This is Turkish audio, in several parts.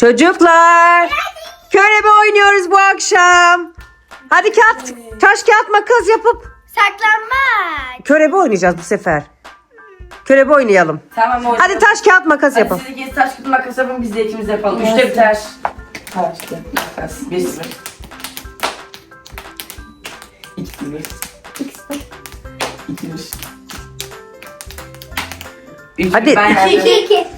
Çocuklar. Körebe oynuyoruz bu akşam. Hadi kağıt, taş kağıt makas yapıp Saklanmak. körebe oynayacağız bu sefer. Körebe oynayalım. Tamam oynayalım. Hadi taş kağıt makas Hadi yapalım. siz ikiniz taş kağıt makas yapın biz de ikimiz yapalım. Üçte biter. Taş kağıt makas. Bir sıfır. İki sıfır. İki bir. Üç, Hadi. Ben İki yendim. iki.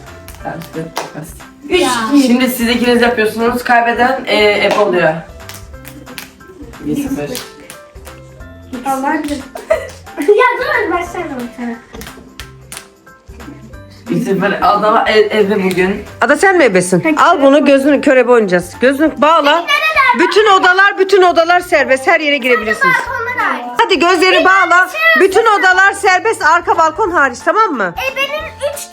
Taş kağıt makas. Üç. Şimdi siz ikiniz yapıyorsunuz. Kaybeden e, Efe oluyor. Bir sıfır. ya dur başlayalım sana. Bir sıfır. Adama ev, evde bugün. Ada sen mi ebesin? Al bunu gözünü körebe oynayacağız. Gözünü bağla. Bütün odalar, bütün odalar serbest. Her yere girebilirsiniz. Balkonlar hariç. Hadi gözleri bağla. Bütün odalar serbest. Arka balkon hariç tamam mı? E benim üç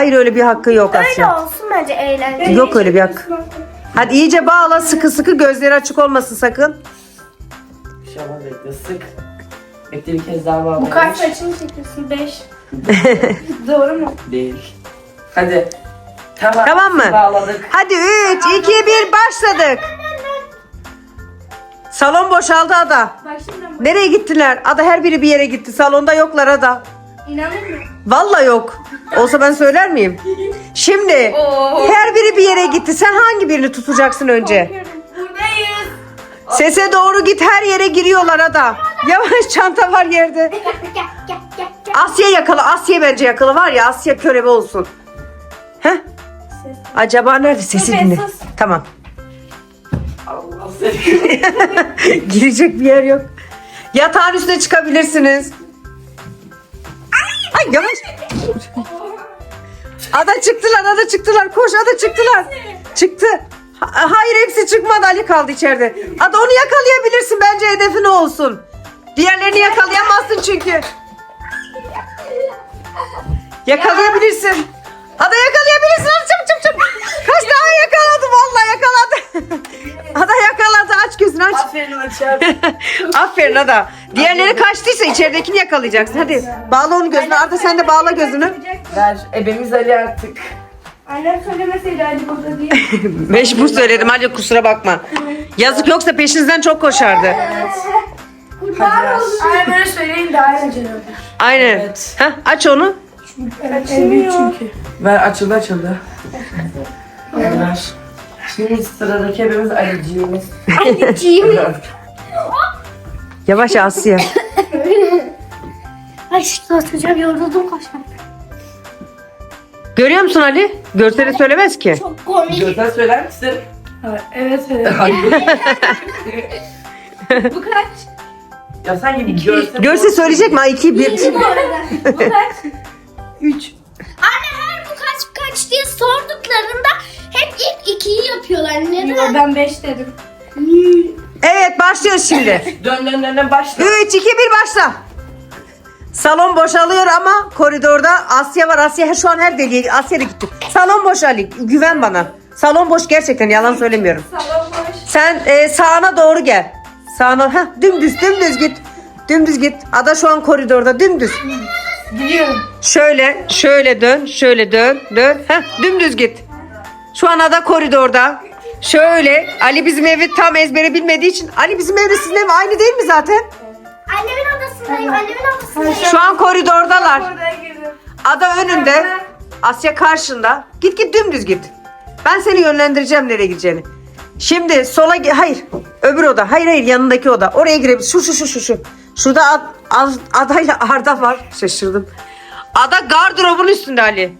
Hayır öyle bir hakkı yok öyle Asya. olsun bence eğlenceli. Yok öyle bir hak. Hadi iyice bağla sıkı sıkı gözleri açık olmasın sakın. Şaban bekle sık. Bekle bir kez daha var. Bu kaç saçını çekiyorsun? Beş. Doğru mu? Değil. Hadi. Tamam. Tamam mı? Bağladık. Hadi 3, 2, 1 başladık. Salon boşaldı Ada. Başlayalım. Nereye gittiler? Ada her biri bir yere gitti. Salonda yoklar Ada. İnanır mı? Vallahi yok. Olsa ben söyler miyim? Şimdi her biri bir yere gitti. Sen hangi birini tutacaksın önce? Buradayız. Sese doğru git her yere giriyorlar Ada. Yavaş çanta var yerde. Gel gel gel gel. Asya yakala. Asya bence yakala var ya Asya körebe olsun. Heh? Acaba nerede sesi dinle. sus. Tamam. Allah seni. Girecek bir yer yok. Yatağın üstüne çıkabilirsiniz. Ay yavaş. Ada çıktılar, ada çıktılar. Koş ada çıktılar. Çıktı. Ha- hayır hepsi çıkmadı. Ali kaldı içeride. Ada onu yakalayabilirsin. Bence hedefin o olsun. Diğerlerini yakalayamazsın çünkü. Yakalayabilirsin. Ada yakalayabilirsin. Hadi çabuk çabuk çabuk. Kaç daha yakaladı vallahi yakaladı. Ada yakaladı. Aç gözünü aç. Aferin açar. Aferin Ada. Diğerleri kaçtıysa içeridekini yakalayacaksın. Hadi bağla onu gözüne. Arda sen de bağla gözünü. Ver. Ebemiz Ali artık. Annem söylemeseydi hadi burada diye. Mecbur söyledim Ali kusura bakma. Yazık yoksa peşinizden çok koşardı. Kurban olsun. Annem böyle söyleyin daha eğlenceli olur. Aynen. Evet. Heh, aç onu. Açılmıyor. çünkü. Ver açıldı açıldı. Ver. Şimdi sıradaki ebemiz Ali'ciğimiz. Anneciğim. Yavaş Asya. Ay şu atacağım yoruldum koşmak. Görüyor musun Ali? Görseli söylemez ki. Çok komik. Görsel söyler misin? Evet evet. Bu kaç? ya sen gibi görsel. Görse söyleyecek mi? 2 1. Bu arada. Bu kaç? Üç. Anne her bu kaç kaç diye sorduklarında hep ilk ikiyi yapıyorlar. Neden? ben beş dedim. Evet başlıyoruz şimdi. Dön dön dön dön başla. 3 2 1 başla. Salon boşalıyor ama koridorda Asya var. Asya şu an her deliğe Asya da gitti. Salon boş Ali. Güven bana. Salon boş gerçekten yalan söylemiyorum. Salon boş. Sen e, sağına doğru gel. Sağına. Heh, dümdüz dümdüz git. Dümdüz git. Ada şu an koridorda dümdüz. Biliyorum. Şöyle şöyle dön. Şöyle dön. Dön. Heh, dümdüz git. Şu an ada koridorda. Şöyle. Ali bizim evi tam ezbere bilmediği için. Ali bizim evle sizin ev aynı değil mi zaten? Annemin odasındayım. Annemin odasındayım. Şu an koridordalar. Ada önünde. Asya karşında. Git git dümdüz git. Ben seni yönlendireceğim nereye gideceğini. Şimdi sola hayır. Öbür oda. Hayır hayır yanındaki oda. Oraya girebilirsin. Şu şu şu şu şu. Şurada ad, ad, adayla Arda var. Şaşırdım. Ada gardırobun üstünde Ali.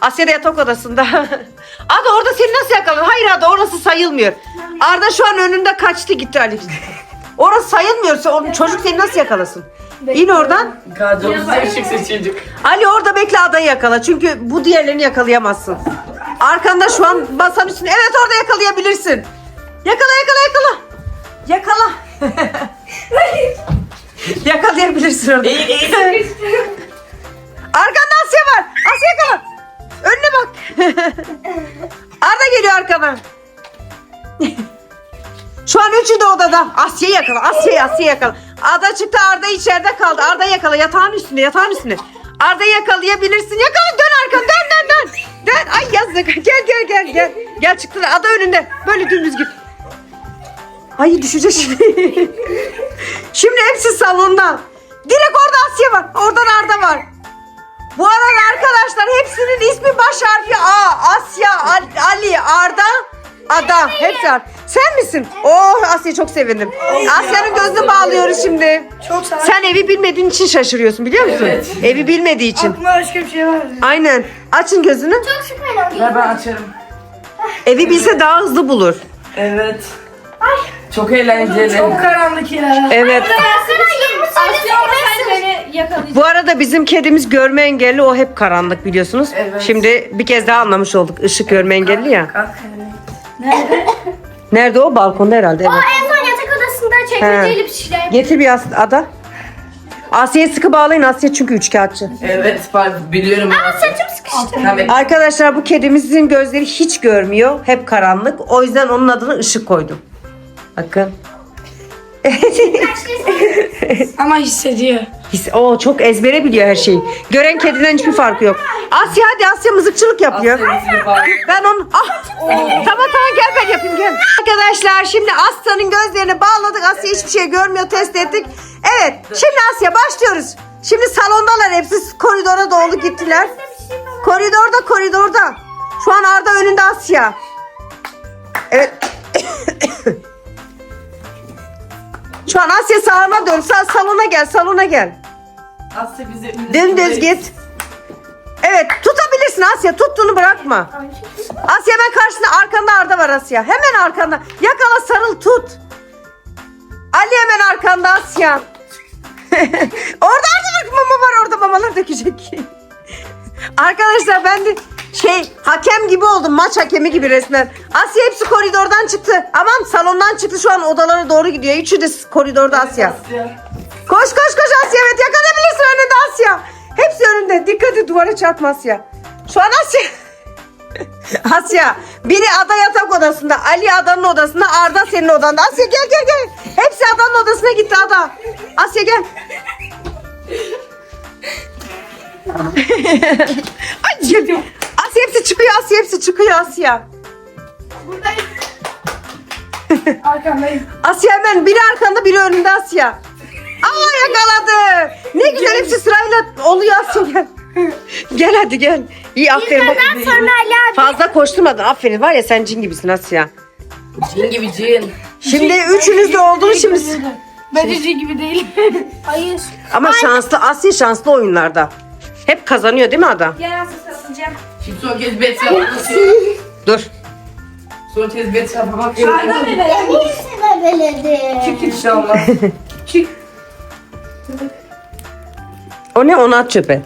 Asya da yatak odasında. Ada orada seni nasıl yakaladın? Hayır Ada orası sayılmıyor. Arda şu an önünde kaçtı gitti Ali. Orası sayılmıyorsa o çocuk seni nasıl yakalasın? İn oradan. Çocuk. Ali orada bekle adayı yakala. Çünkü bu diğerlerini yakalayamazsın. Arkanda şu an masanın üstünde. Evet orada yakalayabilirsin. Yakala yakala yakala. Yakala. Yakalayabilirsin orada. İyi iyi. Arkanda Asya var. Asya yakala. Önüne bak. Arda geliyor arkana. Şu an üçü de odada. Asya'yı yakala. Asya'yı Asya'yı yakala. Arda çıktı Arda içeride kaldı. Arda yakala yatağın üstünde yatağın üstünde. Arda'yı yakalayabilirsin. Yakala dön arkanı dön dön dön. Dön. Ay yazık. gel gel gel gel. Gel çıktı ada önünde. Böyle dümdüz git. Ay düşeceğiz şimdi. Şimdi hepsi salonda. Direkt orada Asya var. Oradan Arda var. Bu arada arkadaşlar hepsinin ismi baş harfi A. Asya, Al- Ali, Arda, Ada. Hepsi var. Sen misin? Oh Asya çok sevindim. Asya'nın gözünü bağlıyoruz şimdi. Çok sağ ol. Sen evi bilmediğin için şaşırıyorsun biliyor musun? Evet. Evi bilmediği için. Aklıma başka bir şey vardı. Aynen. Açın gözünü. Çok süper oldu. Ver ben açarım. Evi bilse daha hızlı bulur. Evet. Çok eğlenceli. Çok karanlık ya. Evet. Sana 20 sene beni yakalayacak. Bu arada bizim kedimiz görme engelli. O hep karanlık biliyorsunuz. Evet. Şimdi bir kez daha anlamış olduk. Işık görme engelli ya. Kalk. Nerede o? Balkonda herhalde. Evet. En son yatak odasında çekmeceli bir şeyler. Getir bir as- ada. Asya'yı sıkı bağlayın. Asya çünkü üçkağıtçı. Evet pardon biliyorum. Saçım sıkıştı. Arkadaşlar bu kedimizin gözleri hiç görmüyor. Hep karanlık. O yüzden onun adını ışık koydum. Bakın. Ama hissediyor. His- O çok ezbere biliyor her şeyi. Gören kediden hiçbir farkı yok. Asya hadi Asya mızıkçılık yapıyor. Ben onu... Ah! Tamam tamam gel ben yapayım gel. Arkadaşlar şimdi Asya'nın gözlerini bağladık. Asya hiçbir şey görmüyor test ettik. Evet şimdi Asya başlıyoruz. Şimdi salondalar hepsi koridora doğru gittiler. Koridorda koridorda. Şu an Arda önünde Asya. Evet. Şu an Asya sağına dön. Sa- salona gel salona gel. Asya bize Dümdüz git. Evet tutabilirsin Asya tuttuğunu bırakma. Asya hemen karşında arkanda Arda var Asya. Hemen arkanda. Yakala sarıl tut. Ali hemen arkanda Asya. orada Arda mama var orada mamalar dökecek. Arkadaşlar ben de şey hakem gibi oldum maç hakemi gibi resmen. Asya hepsi koridordan çıktı. Aman salondan çıktı şu an odalara doğru gidiyor. Üçü de koridorda Asya. Koş koş koş Asya evet yakalayabilirsin önünde Asya. Hepsi önünde. Dikkat et duvara çarpma Asya. Şu an Asya. Asya. Biri ada yatak odasında. Ali adanın odasında. Arda senin odanda. Asya gel gel gel. Hepsi adanın odasına gitti ada. Asya gel. Ay geliyor. Çıkıyor Asya hepsi çıkıyor Asya. Arkandayım. Asya hemen biri arkanda biri önünde Asya. Aa yakaladı. Ne güzel hepsi sırayla oluyor Asya gel. gel hadi gel. İyi aferin. Bak, sonra Ali abi. Fazla koşturmadın. Aferin var ya sen cin gibisin Asya. Cin gibi cin. Şimdi üçünüz de oldunuz şimdi. Bence şey gibi değil. Hayır. Ama şanslı Asya şanslı oyunlarda. Hep kazanıyor değil mi Ada? Gel Asya satacağım. Şimdi son kez bet yapmak Dur. Son kez bet yapmak Arda bebe. Hepsine beledi. Çık inşallah. Çık. O ne onu at çöpe.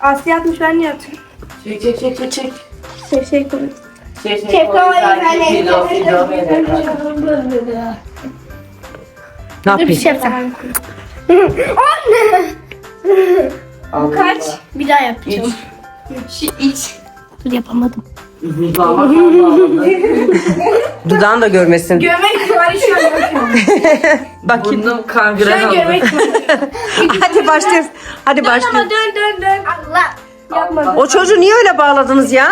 Asya atmış ben niye atıyorum? Çek çek çek çek çek. Şey şey koy. Çek çek. Çek koy, ben. Ne yapayım? yapacağım. Allah Kaç? Allah. Bir daha yapacağım. İç. İç. Dur yapamadım. Dudağını da görmesin. Görmek ihtimali an yok. Bakayım. Burnum kangren an oldu. görmek ihtimali. Hadi başlıyoruz. Hadi başlıyoruz. dön dön dön. Allah. Yapma. O çocuğu niye öyle bağladınız ya?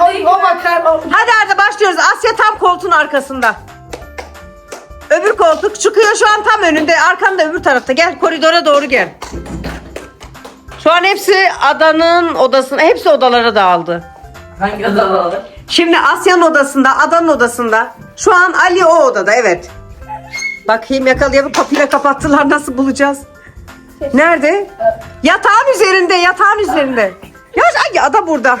O, o bakar. O. Hadi Arda başlıyoruz. Asya tam koltuğun arkasında. Öbür koltuk çıkıyor şu an tam önünde. Arkanda öbür tarafta. Gel koridora doğru gel. Şu an hepsi adanın odasına, hepsi odalara dağıldı. Hangi alır? Şimdi Asya'nın odasında, adanın odasında. Şu an Ali o odada, evet. Bakayım yakalayalım. Kapıyla kapattılar. Nasıl bulacağız? Nerede? Yatağın üzerinde, yatağın üzerinde. Ya ay ada burada.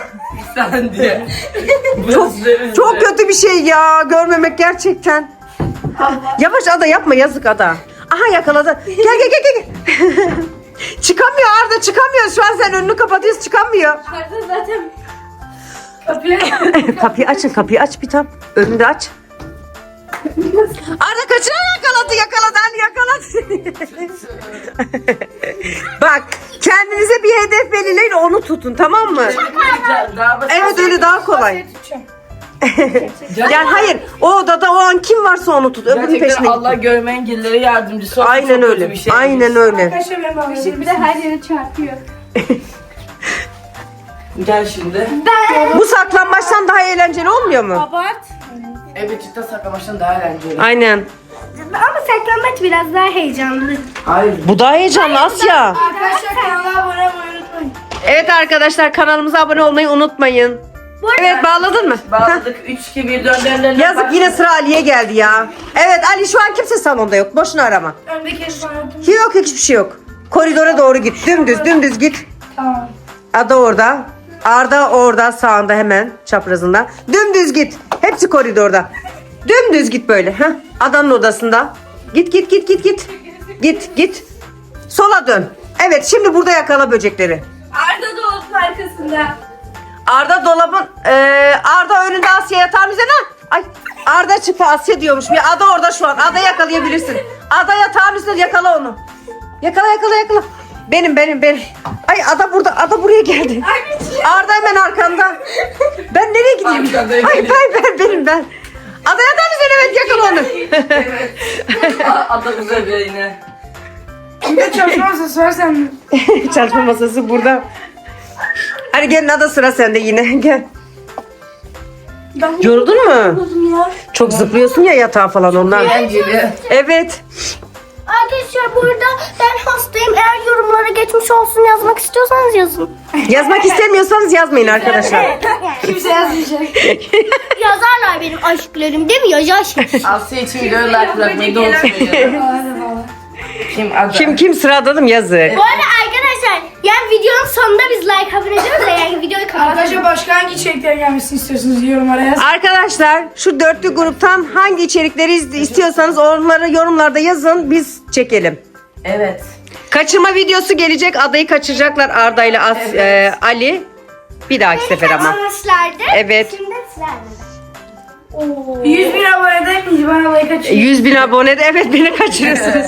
Sen diye. Çok, çok kötü bir şey ya. Görmemek gerçekten. Yavaş ada yapma yazık ada. Aha yakaladı. Gel gel gel gel. çıkamıyor Arda çıkamıyor. Şu an sen önünü kapatıyorsun çıkamıyor. Arda zaten kapıya kapıyı açın kapıyı aç bir tam. Önünde aç. Arda kaçıran yakaladı yakaladı Ali yakaladı. Bak kendinize bir hedef belirleyin onu tutun tamam mı? Evet öyle daha kolay. Yani hayır o odada o an kim varsa onu tut. Öbürünün Gerçekten peşine Allah git. görme engellilere yardımcısı olsun. Aynen Çok kötü öyle. bir şey. Aynen öyle. Arkadaşlar ben. Bir de her yere çarpıyor. Gel şimdi. Bu saklambaçtan daha eğlenceli olmuyor mu? Abart. Evet cidden saklamaçtan daha eğlenceli. Aynen. Ama saklambaç biraz daha heyecanlı. Hayır. Bu daha heyecanlı Asya. Arkadaşlar kanala abone olmayı unutmayın. Evet arkadaşlar kanalımıza abone olmayı unutmayın. Evet bağladın mı? Bağladık 3 2 1 4 4 Yazık yine sıra Ali'ye geldi ya. Evet Ali şu an kimse salonda yok. Boşuna arama. Öndeki ısmarladım. Yok hiçbir şey yok. Koridora doğru git. Dümdüz dümdüz git. Tamam. Ada orada. Arda orada sağında hemen çaprazında. Dümdüz git. Hepsi koridorda. Dümdüz git böyle. Heh. Adanın odasında. Git git git git git. Git git. Sola dön. Evet şimdi burada yakala böcekleri. Arda dolabın arkasında. Arda dolabın eee, Arda önünde Asya yatağın üzerine. Ay Arda çıktı Asya diyormuş. Bir Ada orada şu an. Ada yakalayabilirsin. Ada yatağın üstünde yakala onu. Yakala yakala yakala. Benim benim benim. Ay Ada burada. Ada buraya geldi. Arda hemen arkanda. Ben nereye gideyim? Arkadayım. Ay ben ben benim ben. Ada yatağın üzerine evet yakala onu. Adı güzel bir yine. Kimde çalışma masası var sende? Çalışma masası burada. Hadi gelin Ada sıra sende yine. Gel. Ben Yoruldun mu? yoruldum ya. Çok zıplıyorsun ya yatağa falan ondan. Eğlenceli. Evet. Arkadaşlar burada ben hastayım. Eğer yorumlara geçmiş olsun yazmak istiyorsanız yazın. Yazmak istemiyorsanız yazmayın arkadaşlar. Kimse yazmayacak. Yazarlar benim aşklarım değil mi? Yazar. Asya için. Hadi valla. Kim? Kim kim sıradadım yazık. Bu arada arkadaşlar yani videonun sonunda biz like abone ediyoruz da yani videoyu Arkadaşlar başka hangi içerikler gelmesini istiyorsunuz yorumlara yazın. Arkadaşlar şu dörtlü gruptan hangi içerikleri iz- istiyorsanız onları yorumlarda yazın biz çekelim. Evet. Kaçırma videosu gelecek adayı kaçıracaklar Arda ile As- Evet. e, Ali. Bir dahaki sefer ama. Kaçırmışlardı. Evet. Şimdi sizlerle. 100 bin abonede miyiz? Bana like açın. 100 bin abonede evet beni kaçırıyorsunuz.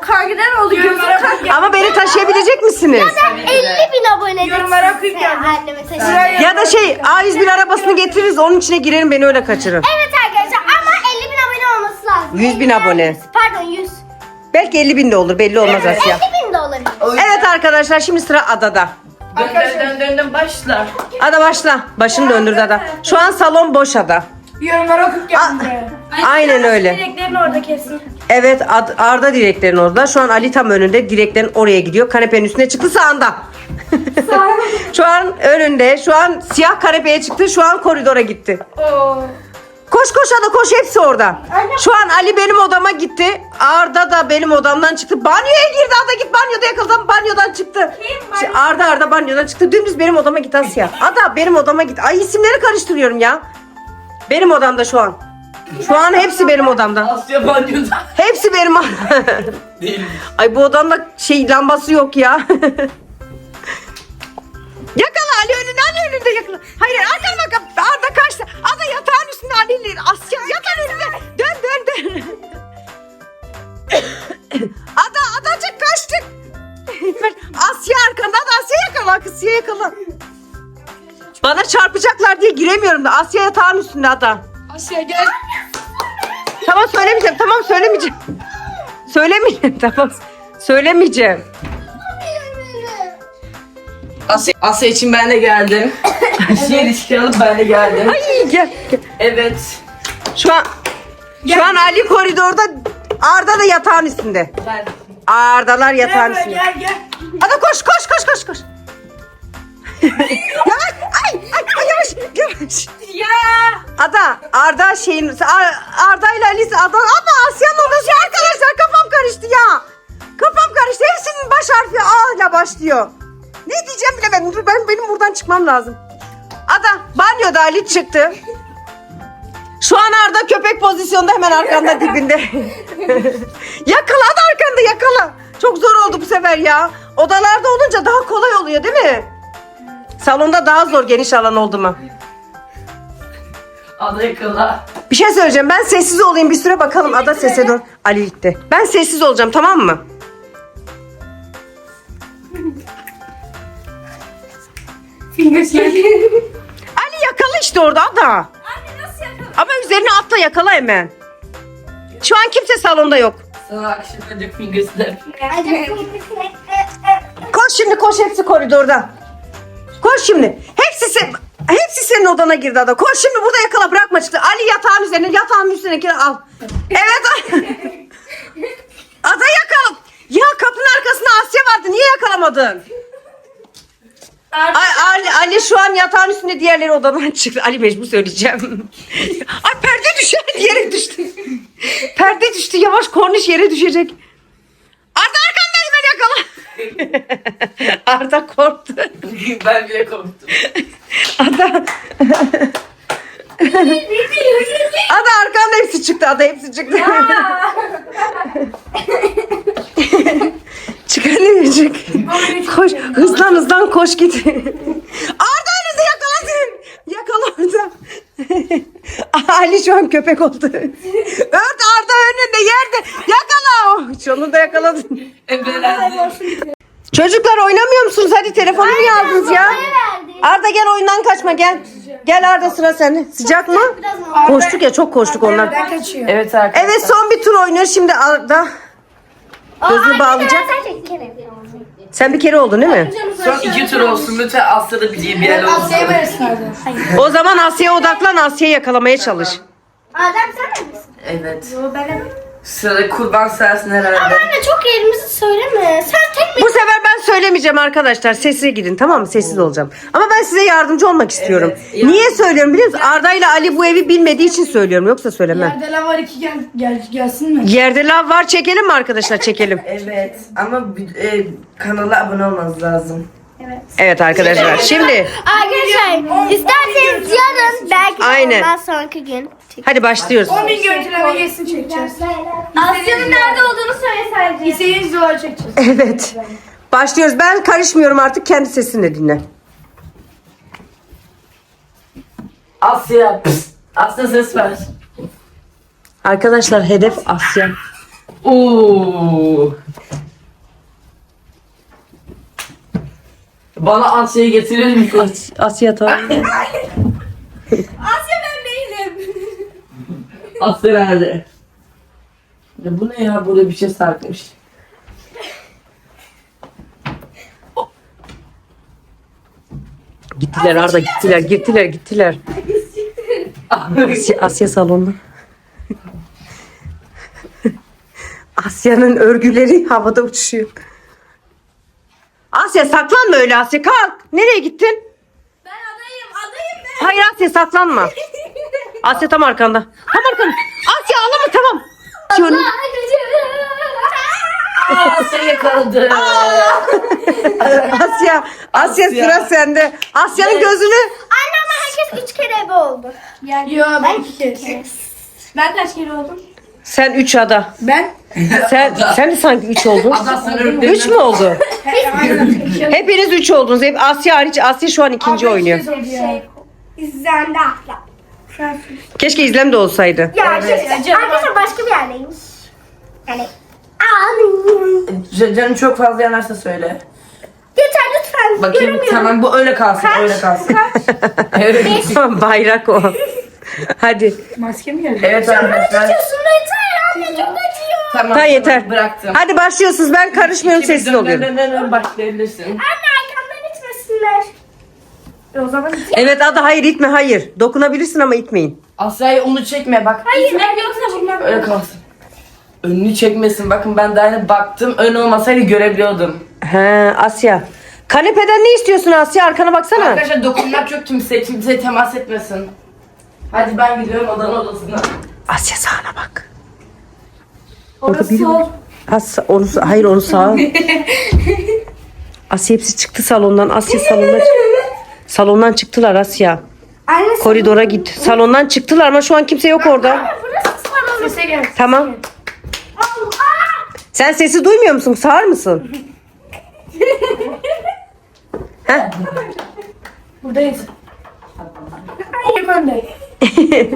Kargıdan oldu yorumlara koy. ama taşıyabilecek misiniz? 50 bin abone Yorumlara okuyup geldim. anneme taşıyacağım. Ya da şey A101 arabasını getiririz onun içine girerim beni öyle kaçırın. Evet arkadaşlar ama 50 bin abone olması lazım. 100 bin 50 abone. Pardon 100. Belki 50 bin de olur belli olmaz Asya. 50 bin de olabilir. Evet arkadaşlar şimdi sıra adada. Dön dön dön başla. Ada başla. Başını döndürdü ada. Şu an salon boş ada. Yorumlara okuyup geldim. Aynen öyle. Dileklerin orada kesin. Evet Arda direklerin orada. Şu an Ali tam önünde. Direklerin oraya gidiyor. Kanepenin üstüne çıktı sağında. şu an önünde. Şu an siyah kanepeye çıktı. Şu an koridora gitti. Oo. Koş koş Ada koş hepsi orada. Şu an Ali benim odama gitti. Arda da benim odamdan çıktı. Banyoya girdi Ada git banyoda yakaladım. Banyodan çıktı. Şey, Arda Arda banyodan çıktı. Dümdüz benim odama git Asya. Ada benim odama git. Ay isimleri karıştırıyorum ya. Benim odamda şu an. Şu an hepsi benim odamda. Asya banyoda. Hepsi benim. Değil. Ay bu odamda şey lambası yok ya. yakala Ali önünde Ali önünde yakala. Hayır arkana bak Arda kaçtı. Ada yatağın üstünde Ali ile Asya yatağın önünde. Dön dön dön. Ada adacık kaçtık. Asya arkanda Ada Asya yakala Asya yakala. Bana çarpacaklar diye giremiyorum da Asya yatağın üstünde Ada. Asya gel. Tamam söylemeyeceğim. Tamam söylemeyeceğim. Söylemeyeceğim. Tamam. Söylemeyeceğim. Asya, Asya için ben de geldim. Şiir ilişki alıp ben de geldim. Ay gel. gel. Evet. Şu an şu an Ali koridorda Arda da yatağın üstünde. Ben. Ardalar yatağın üstünde. gel gel. Ada koş koş koş koş koş. Ay ay ay, yavaş yavaş. Ya. Ada Arda şeyin Ar- Arda ile Alice Ada ama Asya'nın odası arkadaşlar kafam karıştı ya. Kafam karıştı. Hepsinin baş harfi A ile başlıyor. Ne diyeceğim bilemedim. Dur ben benim buradan çıkmam lazım. Ada banyoda Ali çıktı. Şu an Arda köpek pozisyonda hemen arkanda dibinde. yakala Ada arkanda yakala. Çok zor oldu bu sefer ya. Odalarda olunca daha kolay oluyor değil mi? Salonda daha zor geniş alan oldu mu? Ada yakala. Bir şey söyleyeceğim. Ben sessiz olayım bir süre bakalım. Ada sese dur. Ali gitti. Ben sessiz olacağım tamam mı? Fingers gel. Ali yakala işte orada Ada. Anne nasıl yapalım? Ama üzerine atla yakala hemen. Şu an kimse salonda yok. Sana akşam önce fingersler. Koş şimdi koş hepsi koridorda. Koş şimdi. Hepsi sen, hepsi senin odana girdi ada. Koş şimdi burada yakala bırakma çıktı. Ali yatağın üzerine yatağın üstündekini al. Evet. ada yakala. Ya kapının arkasında Asya vardı. Niye yakalamadın? Ay, Ali, Ali şu an yatağın üstünde diğerleri odadan çıktı. Ali mecbur söyleyeceğim. Ay perde düşer yere düştü. Perde düştü yavaş korniş yere düşecek. Arda arkandayım ben yakala. Arda korktu. ben bile korktum. Ada. Ada arkanda hepsi çıktı. Ada hepsi çıktı. çık hadi çık. Koş. Hızlan hızlan koş git. Arda önünde yakaladın. Yakala Arda. Ali şu an köpek oldu. Ört Arda önünde yerde. Yakala. Oh, sonunda yakaladın. Çocuklar oynamıyor musunuz? Hadi telefonu niye aldınız ya? Arda gel oyundan kaçma gel. Gel Arda sıra sende. Sıcak mı? Koştuk ya çok koştuk onlar. Evet arkadaşlar. Evet son bir tur oynuyor şimdi Arda. Gözünü bağlayacak. Sen bir kere oldun değil mi? Son iki tur olsun lütfen Asya'da bir, bir yer olsun. Asya'ya verirsin Arda. O zaman Asya'ya odaklan Asya'yı yakalamaya çalış. Adem sen de misin? Evet. Yo ben de. Sırada kurban sensin herhalde. Anne çok yerimizi söyleme. Sen tek Bu sefer ben söylemeyeceğim arkadaşlar. Sessiz gidin tamam mı? Sessiz olacağım. Ama ben size yardımcı olmak istiyorum. Evet, Niye söylüyorum biliyor musun? Arda ile Ali bu evi bilmediği için söylüyorum. Yoksa söylemem. Yerde lav var iki gel, gel gelsin mi? Yerde lav var çekelim mi arkadaşlar? Çekelim. Evet ama bir- e, kanala abone olmanız lazım. Evet arkadaşlar. Şimdi Arkadaşlar isterseniz yarın belki de Aynen. ondan sonraki gün. Hadi başlıyoruz. 10 bin görüntüleme geçsin çekeceğiz. Asya'nın nerede olduğunu söyle sadece. İstediğiniz videoları çekeceğiz. Evet. Başlıyoruz. Ben karışmıyorum artık. Kendi sesini dinle. Asya. pıs. Asya ses ver. Arkadaşlar hedef Asya. Oo. Bana Asya'yı getirir misin? Asya tamam. Asya ben. Asya nerede? Ya bu ne ya? Burada bir şey sarkmış. Gittiler Arda gittiler. Gittiler gittiler. Asya, Asya salonda. Asya'nın örgüleri havada uçuşuyor. Asya saklanma öyle Asya kalk. Nereye gittin? Ben adayım adayım ben. Hayır Asya saklanma. Asya tam arkanda. Tam tamam. Asya yakaladı. Asya, Asya sıra sende. Asya'nın gözünü Anne ama herkes üç kere ebe oldu. Yo ben iki kere. Ben kaç kere oldum? sen 3 ada. Ben? Sen sen de sanki 3 oldun. 3 mü oldu? Hepiniz 3 oldunuz. Hep Asya hariç. Asya şu an ikinci oynuyor. İzlendi ahlak. Keşke İzlem de olsaydı. Ya evet. arkadaşlar başka bir yerdeymiş. Yani Can- Canın çok fazla yanarsa söyle. Yeter lütfen. Bakayım Göremiyorum. tamam bu öyle kalsın öyle kalsın. evet. Bayrak o. Hadi. Maske mi geldi? Evet arkadaşlar. Acıyorsun yeter anne çok acıyor. Tamam. Ha yeter. Bıraktım. Hadi başlıyorsunuz. Ben karışmıyorum sessiz dön- oluyorum. dön- dön- dön, Başlayabilirsin. Anne. O zaman Evet Ada hayır itme hayır. Dokunabilirsin ama itmeyin. Asya'yı onu çekme bak. Hayır. İtmek yoksa bunlar. Öyle kalsın. Önünü çekmesin. Bakın ben daha yeni baktım. Ön olmasaydı görebiliyordum. He Asya. Kanepeden ne istiyorsun Asya? Arkana baksana. Arkadaşlar dokunmak yok kimseye. Kimseye temas etmesin. Hadi ben gidiyorum odanın odasına. Asya sağına bak. Orada biri var. As, onu, hayır onu sağ. Asya hepsi çıktı salondan. Asya salondan Salondan çıktılar Asya. Anne Koridora git. Salondan çıktılar ama şu an kimse yok orada. burası salon. sese gel. Tamam. Sen sesi duymuyor musun? Sağır mısın? Heh. Buradayız. İlk önde.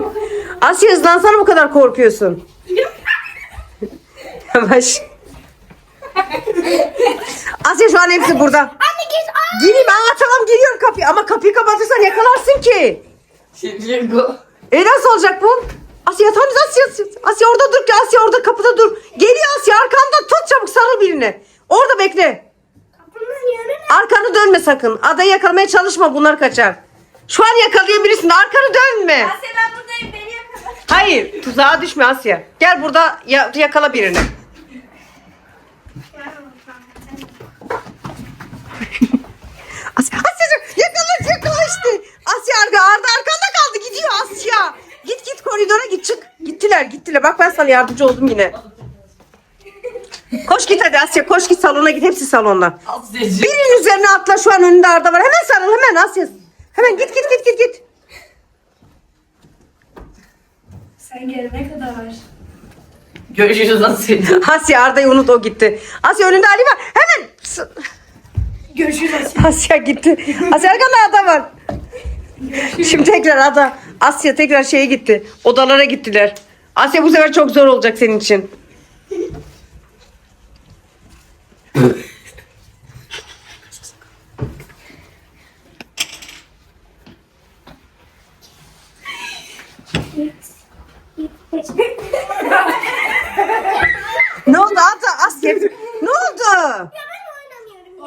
Asya hızlansana bu kadar korkuyorsun. Yavaş. Asya şu an hepsi burada. Gireyim aa tamam geliyorum kapıyı ama kapıyı kapatırsan yakalarsın ki. Şimdi bu. E nasıl olacak bu? Asya yatağınız Asya, Asya. Asya orada dur ki Asya orada kapıda dur. Geliyor Asya arkanda tut çabuk sarıl birine. Orada bekle. Bunun yanı ne? Arkanı dönme sakın. Adayı yakalamaya çalışma bunlar kaçar. Şu an yakalayabilirsin. Arkanı dönme. Asya ben buradayım beni yakala. Hayır tuzağa düşme Asya. Gel burada ya- yakala birini. Asya, Asya'cığım işte. Asya Arda, Arda arkanda kaldı gidiyor Asya. Git git koridora git çık. Gittiler gittiler. Bak ben sana yardımcı oldum yine. Koş git hadi Asya koş git salona git hepsi salonda. Asya'cığım. Birinin üzerine atla şu an önünde Arda var. Hemen sarıl hemen Asya. Hemen git git git git git. Sen gelene kadar. Görüşürüz Asya'cığım. Asya Arda'yı unut o gitti. Asya önünde Ali var. Hemen. Görüşürüz Asya. Asya gitti. Asya arkanda Ada var. Şimdi tekrar Ada. Asya tekrar şeye gitti. Odalara gittiler. Asya bu sefer çok zor olacak senin için. Ne oldu Ada? Asya. Ne oldu?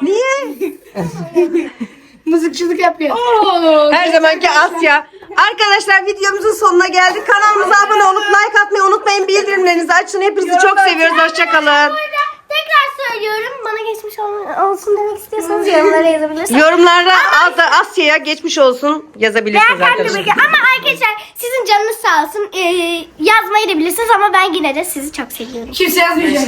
Niye? Mızıkçılık yapıyor. Her zamanki Asya. Arkadaşlar videomuzun sonuna geldik. Kanalımıza abone olup like atmayı unutmayın. Bildirimlerinizi açın. Hepinizi çok seviyoruz. Hoşçakalın. Tekrar söylüyorum. Bana geçmiş ol- olsun demek istiyorsanız yorumlara yazabilirsiniz. Yorumlarda Ada Asya'ya geçmiş olsun yazabilirsiniz arkadaşlar. Ama arkadaşlar sizin canınız sağ olsun. Ee, yazmayı da bilirsiniz ama ben yine de sizi çok seviyorum. Kimse yazmayacak.